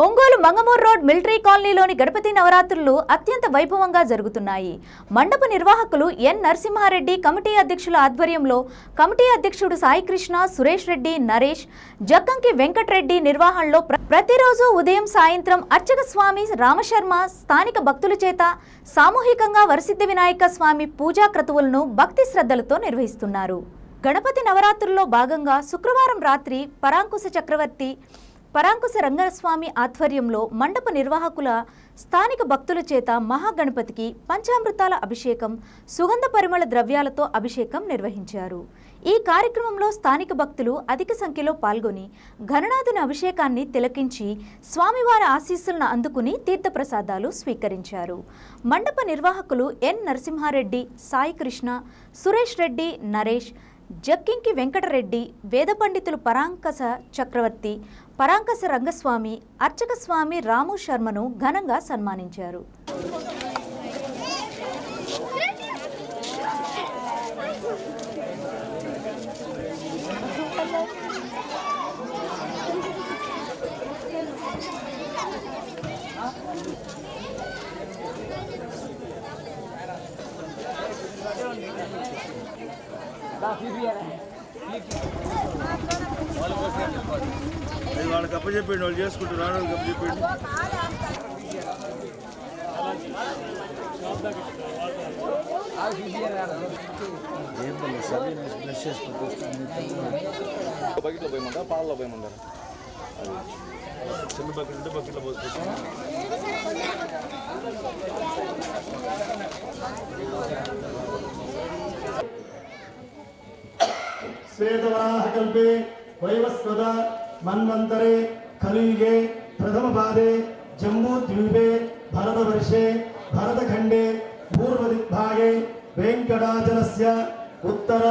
Ongole Mangamuru road military కాలనీలోని గణపతి నవరాత్రులు అత్యంత వైభవంగా జరుగుతున్నాయి. మండప నిర్వాహకులు ఎన్ నరసింహారెడ్డి కమిటీ అధ్యక్షుల ఆధ్వర్యంలో కమిటీ అధ్యక్షుడు సాయికృష్ణ సురేష్ రెడ్డి నరేష్ జక్కంకి వెంకటరెడ్డి నిర్వహణలో ప్ర- ప్రతిరోజు ఉదయం సాయంత్రం అర్చక స్వామి రామశర్మ స్థానిక భక్తుల చేత సామూహికంగా వరసిద్ధి వినాయక స్వామి పూజా క్రతువులను భక్తి శ్రద్ధలతో నిర్వహిస్తున్నారు. గణపతి నవరాత్రుల్లో భాగంగా శుక్రవారం రాత్రి పరాంకుశ చక్రవర్తి పరాంకుశ రంగస్వామి ఆధ్వర్యంలో మండప నిర్వాహకుల స్థానిక భక్తుల చేత మహాగణపతికి పంచామృతాల అభిషేకం సుగంధ పరిమళ ద్రవ్యాలతో అభిషేకం నిర్వహించారు. ఈ కార్యక్రమంలో స్థానిక భక్తులు అధిక సంఖ్యలో పాల్గొని ఘననాథుని అభిషేకాన్ని తిలకించి స్వామివారి ఆశీస్సులను అందుకుని తీర్థప్రసాదాలు స్వీకరించారు. మండప నిర్వాహకులు ఎన్ నరసింహారెడ్డి సాయి కృష్ణ సురేష్ రెడ్డి నరేష్ జక్కింకి వెంకటరెడ్డి వేద పండితులు పరాంకస చక్రవర్తి పరాంకస రంగస్వామి అర్చక స్వామి రాము శర్మను ఘనంగా సన్మానించారు. అది వాళ్ళకి అప్పచెప్పండి వాళ్ళు చేసుకుంటున్నారు రాను వాళ్ళకి అప్పచెప్పండి బకెట్లో పోయమంటారా పాలలో పోయమంటారా చిన్న బకెట్ ఉంటే బకెట్లో పోసుకుంటాం ವೈವಸ್ವದ ಮನ್ವಂತರೆ ಕಲಿಯುಗೆ ಪ್ರಥಮ ಬಾಧೆ ಜಂಬೂ ದ್ವೀಪೆ ಭರತ ವರ್ಷೆ ಭರತ ಖಂಡೆ, ಪೂರ್ವ ದಿಗ್ಭಾಗೆ, ವೆಂಕಟಾಚಲಸ್ಯ, ಉತ್ತರ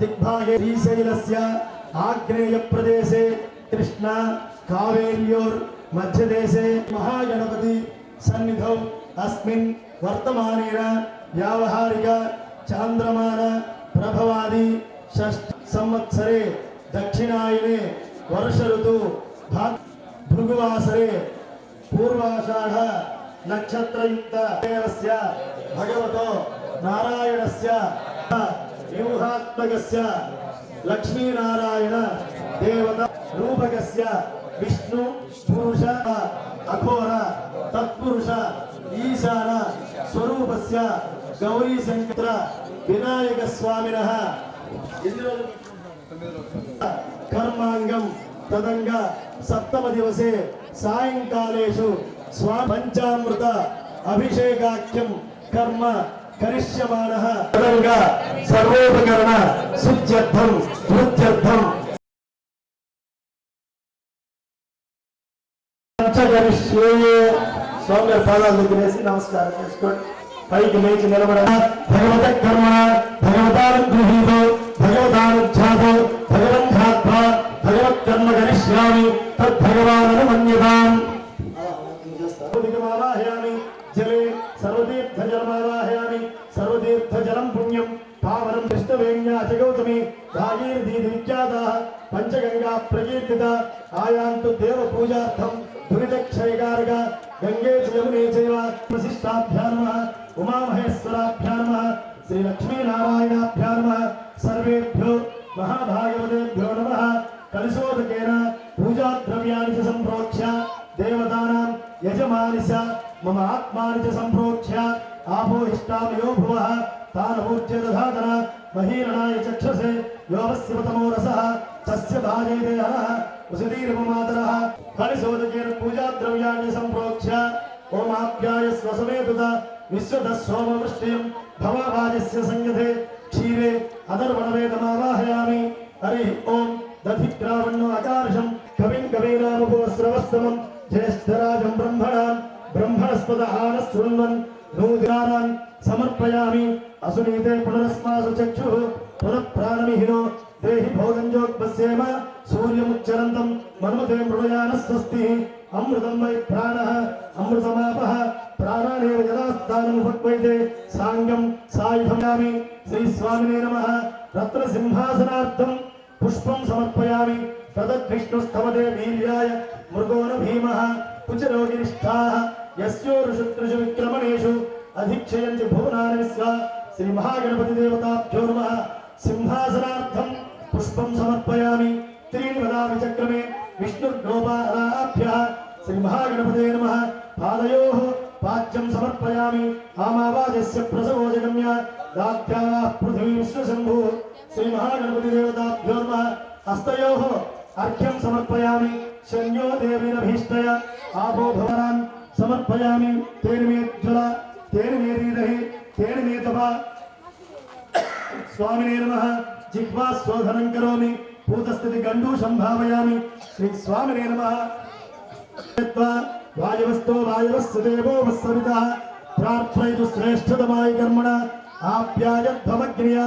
ದಿಗ್ಭಾಗೆ, ಶ್ರೀಶೈಲಸ್ಯ, ಆಗ್ನೇಯ ಪ್ರದೇಶ, ಕೃಷ್ಣ, ಕಾವೇರಿಯೋರ್, ಮಧ್ಯದೇಶ, ಮಹಾಗಣಪತಿ ಸನ್ನಿಧೌ, ಅಸ್ಮಿನ್, ವರ್ತಮಾನೇನ, ವ್ಯಾವಹಾರಿಕ, ಚಾಂದ್ರಮಾನ, ಪ್ರಭವಾದಿ, ಷಷ್ಠ ಸಂವತ್ಸರೆ. ದಕ್ಷಿಣಾಯನೆ ವರ್ಷ ಋತು ಭೃಗುವಾಸರಿ ಪೂರ್ವಾಷಾಢ ನಕ್ಷತ್ರಯುಕ್ತ ಭಗವತೋ ನಾರಾಯಣಸ್ಯ ವ್ಯೂಹಾತ್ಮಕಸ್ಯ ಲಕ್ಷ್ಮೀನಾರಾಯಣ ದೇವತ ರೂಪಕಸ್ಯ ವಿಷ್ಣು ಪುರುಷ ಅಘೋರ ತತ್ಪುರುಷ ಈಶಾನ ಸ್ವರೂಪಸ್ಯ ಗೌರಿ ಸಂಕೃತ ವಿನಾಯಕ ಸ್ವಾಮಿನಃ. కర్మాంగం తదంగ సప్తమ దివసే సాయంకాలేషు స్వా పంచామృత అభిషేకాఖ్యం కర్మ కరిష్యమాణ. తదంగ సర్వోపకరణ సుత్యర్థం కృత్యర్థం స్వామి నమస్కారం చేసుకోండి. పైకి లేచి నిలబడ భగవత కర్మ భగవతానుగ్రహీతో భగవతానుధ్యాతో భగవంధాత్మ భగవత్ కర్మ కరిష్యామి మన్యతాం సర్వదిగమావాహయామి జలే సర్వతీర్థజలమావాహయామి సర్వతీర్థజలం పుణ్యం. పావనం కృష్ణవేణ్యా చ గౌతమి పంచగంగా ప్రకీర్తిత ఆయాంతు దేవ పూజార్థం దురితక్షయకారక గంగే యమునే చైవ వశిష్టాభ్యా నమః ఉమామహేశ్వరాభ్యా నమః శ్రీ లక్ష్మీనారాయణాభ్యా నమః సర్వేభ్యో మహాభాగవతేభ్యో నమః. కలిశోదకేన పూజాద్రవ్యాన్ని చ సంప్రోక్ష్య. దేవతానాం యజమాని చ మమ ఆత్మాని చ సంప్రోక్ష్య. ఆపోహిష్టామయో భువః. తానమూర్ధ్య దధాతన మహీరణాయ చక్షసే. యోవస్యవతమో రసః. తస్య భాజేతే హరః. ఉసదీర్మమాతరः హరిశోదకేన పూజాద్రవ్యాన్ని సంప్రోక్ష్య. ఓమాప్యాయ స్వసమేతుత. విశ్వద సోమవృష్టియం భవభాజస్య సంగతే క్షీరే అదర్వణవేదమావాహయామి హరి ఓం దధిగ్రావణ్ణో అకార్షం కవిం కవీనాముపవస్రవస్తమం జ్యేష్ఠరాజం బ్రహ్మణాం బ్రహ్మణస్పద ఆనశృణ్వన్ నూదినారాన్ సమర్పయామి అసునీతే పునరస్మాసు చక్షు పునః ప్రాణమిహినో దేహి భోగంజోక్పస్యేమ సూర్యముచ్చరంతం మన్మతే మృడయాన స్వస్తి అమృతం వై ప్రాణ అమృతమాపః ప్రాణానేవ యదాస్థానముపక్వైతే సాంగం సాయుధయామి శ్రీ స్వామినే నమ. రత్న సింహాసనార్థం పుష్పం సమర్పయామి. తదద్విష్ణుస్తవదే వీర్యాయ మృగోన భీమ. కుచరోగినిష్ఠాः యస్యోరుషుత్రుషు విక్రమణేషు అధిక్షయంతి భువనాన విశ్వ. శ్రీ మహాగణపతి దేవతాభ్యో నమ. సింహాసనార్థం పుష్పం సమర్పయామి. త్రీణి వదామి చక్రమే విష్ణుర్గోపాలాభ్యः. శ్రీ మహాగణపతే నమ. పాదయోः పాద్యం సమర్పయామి ఆమావాజస్య ప్రసవో జగమ్య దాత్యాः పృథివీ విశ్వశంభు శ్రీ మహాగణపతి దేవతాభ్యో నమః హస్తయోः అర్ఘ్యం సమర్పయామి శన్యో దేవీరభీష్టయ ఆపో భవనాన్ సమర్పయామి తేన మే జ్వల తేన మే దీదహి తేన మే తప స్వామినే నమ జిహ్వా శోధనం కరోమి భూతస్థితి గండూషం वायवस्तो वायवस्य देवो वस्सविता प्रार्थयतु श्रेष्ठतमाय कर्मण। आप्यायद्धमग्निया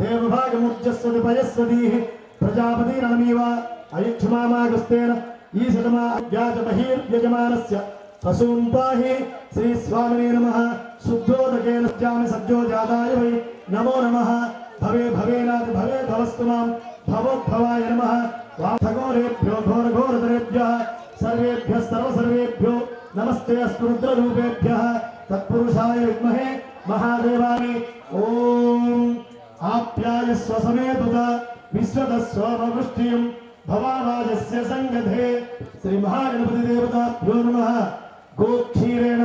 देवभागमुर्जस्य दिपयस्य धीः प्रजापतिरणमिव अयुक्ष्मामागस्तेन ईषतमा व्याजबहिर्यजमानस्य पशून् पाहि श्रीस्वामिने नमः। शुद्धोदकेन स्यामि सद्यो जाताय वै। नमो नमः। भवे भवेनाथ भवे भवस्तु माँ भवोद्भवाय नमः। वाथगोरेभ्यो घोरघोरधरेभ्यः सर्वेभ्यः सर्वसर्वेभ्यः। మాం భవోద్భవాయ నమ వాఘోరేభ్యో ఘోరఘోరతరేభ్య సర్వేభ్య సర్వసర్వేభ్యో నమస్తే అస్తు రుద్రరూపేభ్య తత్పురుషాయ విద్మహే మహాదేవాని ఓం ఆప్యాయ స్వసమేతుత విశ్వదస్వృష్టియం భవారాజస్య సంగధే శ్రీ మహాగణపతి దేవతాభ్యో నమ గోక్షీరేణ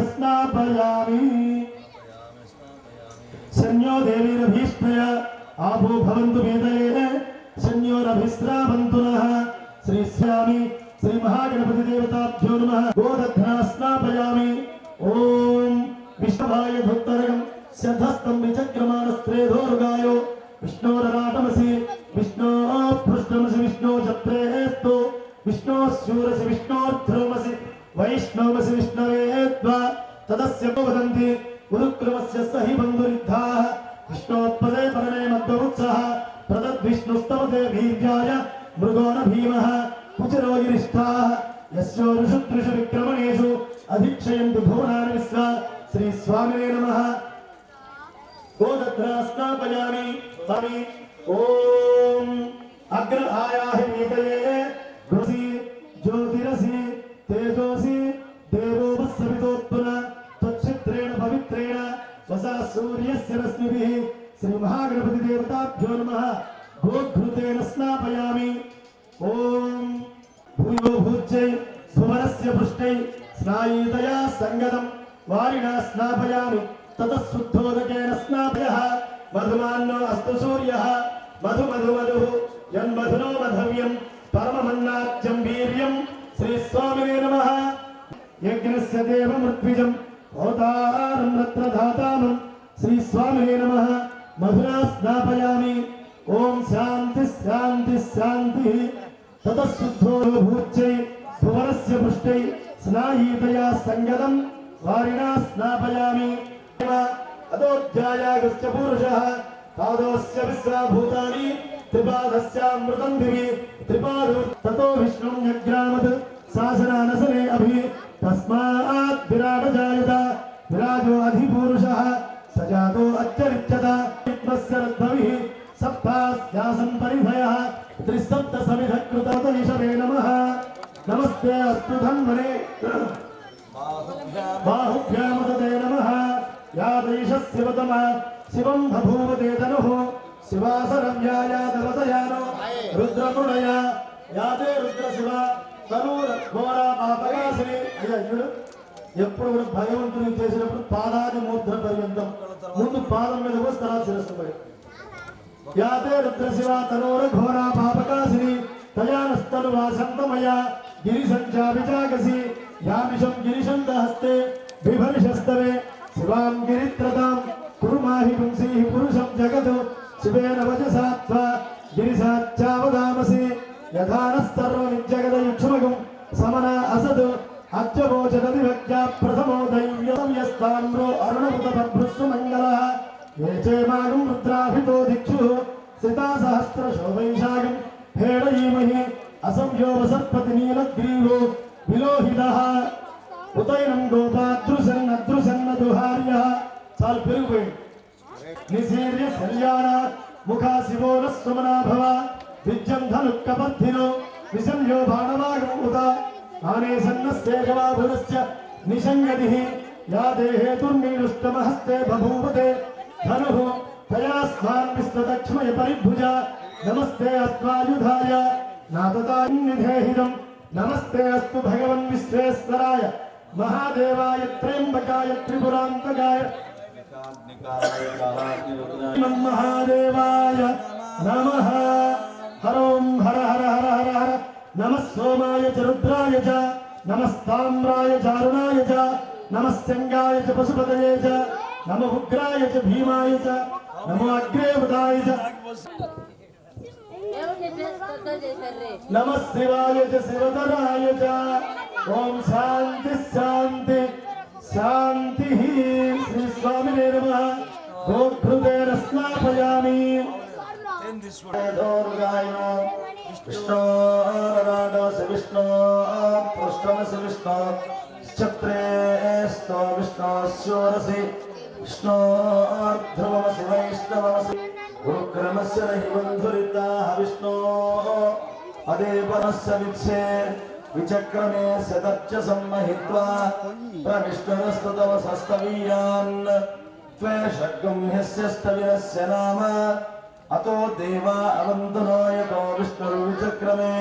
శ్రీ మహాగణపతి దేవతాభ్యో నమ. గోదగ్నా స్నాపయామి. ఓం విష్ణవాయ ధుత్తరగం శతస్థం విచక్రమాణస్త్రేధోరుగాయో విష్ణోరరాటమసి విష్ణో పృష్ఠమసి విష్ణో చత్రేస్తు విష్ణో శూరసి విష్ణోర్ధ్రుమసి వైష్ణవమసి విష్ణవేత్వ తదస్య వదంతి గురుక్రమస్య సహి బంధురిద్ధాः. విష్ణోత్పదే పరమే మధ్వముత్సః. ప్రదద్విష్ణుస్తవతే వీర్యాయ మృగోణ భీమః. కుచరోగిరిష్టాः యస్యోరుషు త్రిషు విక్రమణేషు అధిక్షయంతి భువనాని విశ్వ శ్రీ స్వామినే నమః గోదగ్రా స్నాపయామి స్వామి ఓం అగ్ర ఆయాహి వీతయే గృసి జ్యోతిరసి తేజోసి దేవోపస్సవితోత్పున తచ్చిత్రేణ పవిత్రేణ వసా సూర్యస్య రశ్మిభిः శ్రీ మహాగణపతి దేవతాభ్యో భూయో భూజ్యై భువనస్య పృష్టై స్నాయీతయా సంగతం వారిణా స్నాపయామి తతః శుద్ధోదకేన స్నాపయః మధుమాన్నో అస్తు సూర్యः మధు మధు మధు యన్మధునో మధవ్యం పరమమన్నాత్యం వీర్యం శ్రీ స్వామినే నమః యజ్ఞస్య దేవమృత్విజం హోతారం రత్నధాతామం శ్రీ స్వామినే మధురా స్నాపయామి ఓం శాంతి శాంతి శాంతి తతశుద్ధో భూత్యై భువనస్య పుష్టై స్నాయీతయా సంగతం వారిణా స్నాపయామి. అదోధ్యాయాగస్య పురుషः పాదోస్య విశ్రాభూతాని త్రిపాదస్యామృతం దివి. త్రిపాదు తతో విష్ణుం యగ్రామత్ శాసనానసనే అభి. తస్మాత్ విరాట జాయత విరాజో అధి నమస్తే అస్తు ధన్వనే యాదైష శివతమ శివం బభూవతే తనుః శివాసరవ్యాయాదవతయానో రుద్రముడయ యాదే రుద్ర శివ తనూర ఘోర ఎప్పుడు కూడా భగవంతుని చేసినప్పుడు పాదాది మూర్ధన పర్యంతం. ముందు పాదం మీద కూడా తర్వాత యాతే రుద్రశివ తనోర ఘోర పాపకాసిని. తయానస్తను వాసంతమయ గిరిసంచా యామిషం గిరిశంత హస్తే బిభర్షస్తవే శివాం గిరిత్రతాం కురుమాహి పుంసీ పురుషం జగత్ శివేన వచసాత్వ గిరిశాచ్చావదామసి యథానస్సర్వమిజ్జగదయుక్ష్మగం సమన అసత్ అత్యవోచనది వ్యక్త్యా ప్రథమో దైవ్యం యస్తామ్రో అరుణముత బభ్రుస్సు మంగళ ఏ రుద్రాభితో దిక్షు సితా సహస్ర శోభైషాగం హేడయీమహి అసంయోగ సర్పతి నీలగ్రీవో విలోహితః ఉతైనం గోపాదృశన్న దృశన్న దుహార్య చాలు పెరిగిపోయింది నిశీర్య కళ్యాణ ముఖా శివోన సుమనా భవ విద్యంధనుక్కబద్ధినో విసంజో బాణవాగం ఉత ఆనేసన్నస్యేషవాభురస్య నిషంగతిః యా దేహేతుర్నీడుష్టమహస్తే బభూవతే ధనుః తయాస్మాన్ విస్తదక్ష్మయ పరిభుజ నమస్తే అస్త్వాయుధాయ నాతతాన్నిధేహితం నమస్తే అస్తు భగవన్ విశ్వేశ్వరాయ మహాదేవాయ త్రయంబకాయ త్రిపురాంతకాయ మహాదేవాయ నమ హరోం హర హర హర హర హర నమ సోమాయ చ రుద్రాయ చ నమస్తామ్రాయ చారుణాయ చ నమస్యంగాయ చ పశుపతయే చ నమ ఉగ్రాయ చ భీమాయ చ నమో అగ్రే ఉదాయ చ నమ శివాయ చ. శివధరాయ ఓం శాంతి శాంతి. శాంతి శ్రీ స్వామి నమ. గోఘృతేన స్నాపయామి విష్ణోరాడోసి విష్ణో పృష్ఠమసి విష్ణో చత్రే sto విష్ణోస్యోరసి విష్ణోర్ధ్రువమసి వైష్ణవమసి. ಉರುಕ್ರಮಸ್ಯ ಹಿಮಂಧುರಿತ ವಿಷ್ಣು ಅದೇ ವನಸ್ಯ ವಿತ್ಸೆ ವಿಚಕ್ರಮೆ ಸದರ್ಚ नाम। अतो देवा अवन्दनायतो विष्णुर्विचक्रमे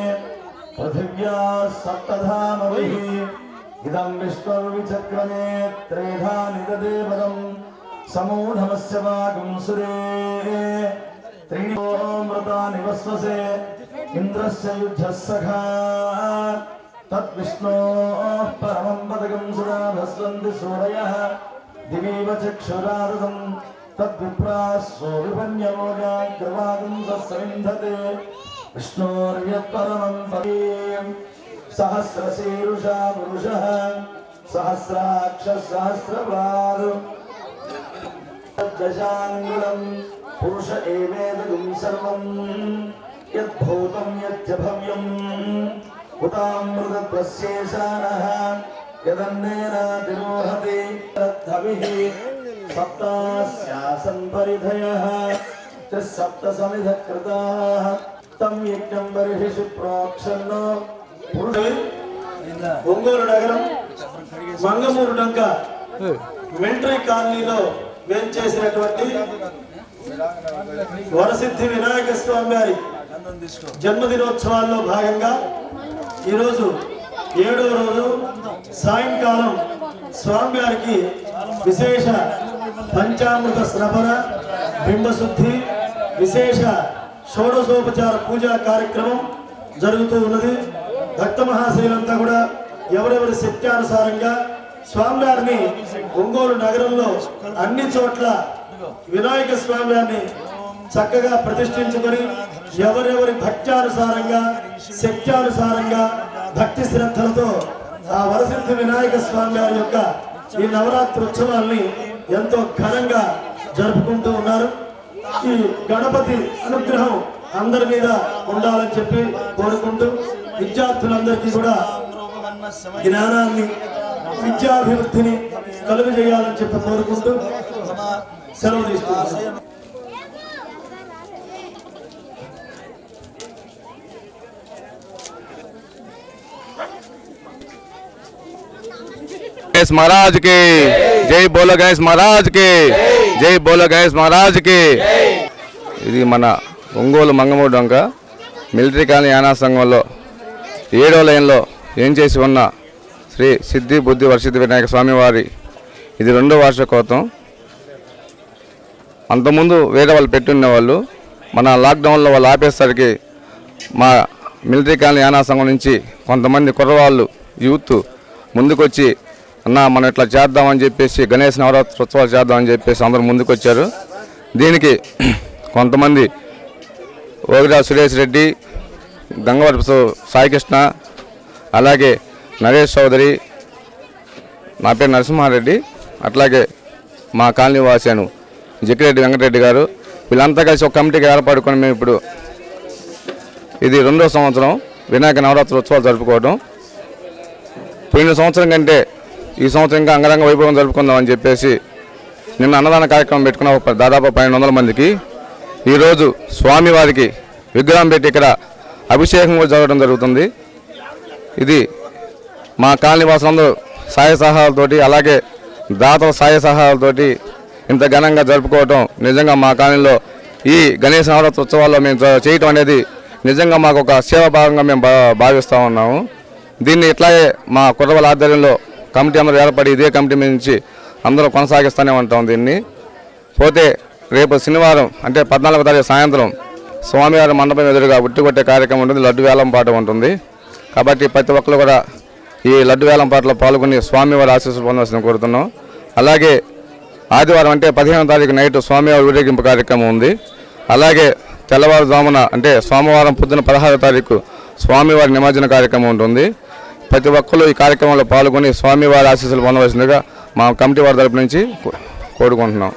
पृथिव्या सप्तधामवैः इदं त्रेधा निददे समूढमस्य वागं सुरे त्रीणोमृतानि वस्वसे इन्द्रस्य युद्धः सखा तद्विष्णोः परमं पदकं सदा भस्वन्ति सूरयः दिवीव चक्षुरारदं तद्विप्रास्वो विपन्यमोगाग्रवागं सस्विन्धते विष्णोर्यत्परमं पदीं सहस्रशीरुषा पुरुषः सहस्राक्षः सहस्रपादु दशाङ्गुलं पुरुष एवेदगुं सर्वं यद्भूतं यच्च भव्यम् उतामृतप्रस्येशानः यदन्नेनातिरोहति तद्धविः सप्तास्यासन् परिधयः च सप्तसमिधः कृताः तं यज्ञं बर्हिषु प्रोक्षन् पुरुष ఒంగోలు నగరం మంగమూరు డంక మిలిటరీ కాలనీలో వేంచేసినటువంటి వరసిద్ధి వినాయక స్వామి గారి జన్మదినోత్సవాల్లో భాగంగా ఈరోజు ఏడో రోజు సాయంకాలం స్వామివారికి విశేష పంచామృత స్రవణ బింబశుద్ధి విశేష షోడశోపచార పూజా కార్యక్రమం జరుగుతూ ఉన్నది. భక్త మహాశైలంతా కూడా ఎవరెవరి శక్త్యానుసారంగా స్వామివారిని ఒంగోలు నగరంలో అన్ని చోట్ల వినాయక స్వామివారిని చక్కగా ప్రతిష్ఠించుకొని ఎవరెవరి భక్త్యానుసారంగా శక్త్యానుసారంగా భక్తి శ్రద్ధలతో ఆ వరసిద్ధి వినాయక స్వామి వారి యొక్క ఈ నవరాత్రి ఉత్సవాల్ని ఎంతో ఘనంగా జరుపుకుంటూ ఉన్నారు. ఈ గణపతి అనుగ్రహం అందరి మీద ఉండాలని చెప్పి కోరుకుంటూ విద్యార్థులందరికీ కూడా జ్ఞానాన్ని విద్యాభివృద్ధిని కలుగు చేయాలని చెప్పి కోరుకుంటూ సెలవు తీసుకుంటున్నాను गणेश महाराज के जय बोलो गणेश महाराज के జై బోలో గణేష్ మహారాజ్కి ఇది మన ఒంగోలు మంగమూడు డొంక మిలిటరీ కాలనీ యానా సంఘంలో ఏడో లైన్లో ఏం చేసి ఉన్న శ్రీ సిద్ధి బుద్ధి వర్షిద్ధి వినాయక స్వామి వారి ఇది రెండో వార్షికోత్సవం. అంతకుముందు వేరే వాళ్ళు పెట్టున్నవాళ్ళు మన లాక్డౌన్లో వాళ్ళు ఆపేసరికి మా మిలిటరీ కాలనీ యానా సంఘం నుంచి కొంతమంది కుర్రవాళ్ళు యూత్ ముందుకొచ్చి అన్న మనం ఇట్లా చేద్దామని చెప్పేసి గణేష్ నవరాత్రి ఉత్సవాలు చేద్దామని చెప్పేసి అందరూ ముందుకొచ్చారు. దీనికి కొంతమంది ఓగిరా సురేష్ రెడ్డి గంగవరపు సాయికృష్ణ అలాగే నరేష్ చౌదరి నా పేరు నరసింహారెడ్డి అట్లాగే మా కాలనీ వాసాను జకిరెడ్డి వెంకటరెడ్డి గారు వీళ్ళంతా కలిసి ఒక కమిటీకి ఏర్పడుకొని మేము ఇప్పుడు ఇది రెండో సంవత్సరం వినాయక నవరాత్రి ఉత్సవాలు జరుపుకోవడం. పోయిన సంవత్సరం కంటే ఈ సంవత్సరం ఇంకా అంగరంగ వైభవం జరుపుకుందామని చెప్పేసి నిన్న అన్నదాన కార్యక్రమం పెట్టుకున్న ఒక దాదాపు పన్నెండు వందల మందికి ఈరోజు స్వామివారికి విగ్రహం పెట్టి ఇక్కడ అభిషేకం కూడా జరగడం జరుగుతుంది. ఇది మా కాలనీ వాసులందరూ సాయ సహాయాలతోటి అలాగే దాతల సాయ సహాయాలతోటి ఇంత ఘనంగా జరుపుకోవటం నిజంగా మా కాలనీలో ఈ గణేష నవరాత్రి ఉత్సవాల్లో మేము చేయటం అనేది నిజంగా మాకు ఒక సేవా భాగంగా మేము భా భావిస్తూ ఉన్నాము. దీన్ని ఇట్లాగే మా కుర్రవాళ్ళ ఆధ్వర్యంలో కమిటీ అందరూ ఏర్పడి ఇదే కమిటీ నుంచి అందరూ కొనసాగిస్తూనే ఉంటాం దీన్ని. పోతే రేపు శనివారం అంటే పద్నాలుగో తారీఖు సాయంత్రం స్వామివారి మండపం ఎదురుగా ఉట్టి కొట్టే కార్యక్రమం ఉంటుంది లడ్డు వేలం పాట ఉంటుంది. కాబట్టి ప్రతి ఒక్కరు కూడా ఈ లడ్డు వేలం పాటలో పాల్గొని స్వామివారి ఆశీస్సులు పొందవలసిన కోరుతున్నాం. అలాగే ఆదివారం అంటే పదిహేనో తారీఖు నైట్ స్వామివారి ఊరేగింపు కార్యక్రమం ఉంది. అలాగే తెల్లవారుజామున అంటే సోమవారం పొద్దున పదహారో తారీఖు స్వామివారి నిమజ్జన కార్యక్రమం ఉంటుంది. ప్రతి ఒక్కరు ఈ కార్యక్రమంలో పాల్గొని స్వామివారి ఆశీస్సులు పొందవలసిందిగా మా కమిటీ వారి తరపు నుంచి కో- కోరుకుంటున్నాం.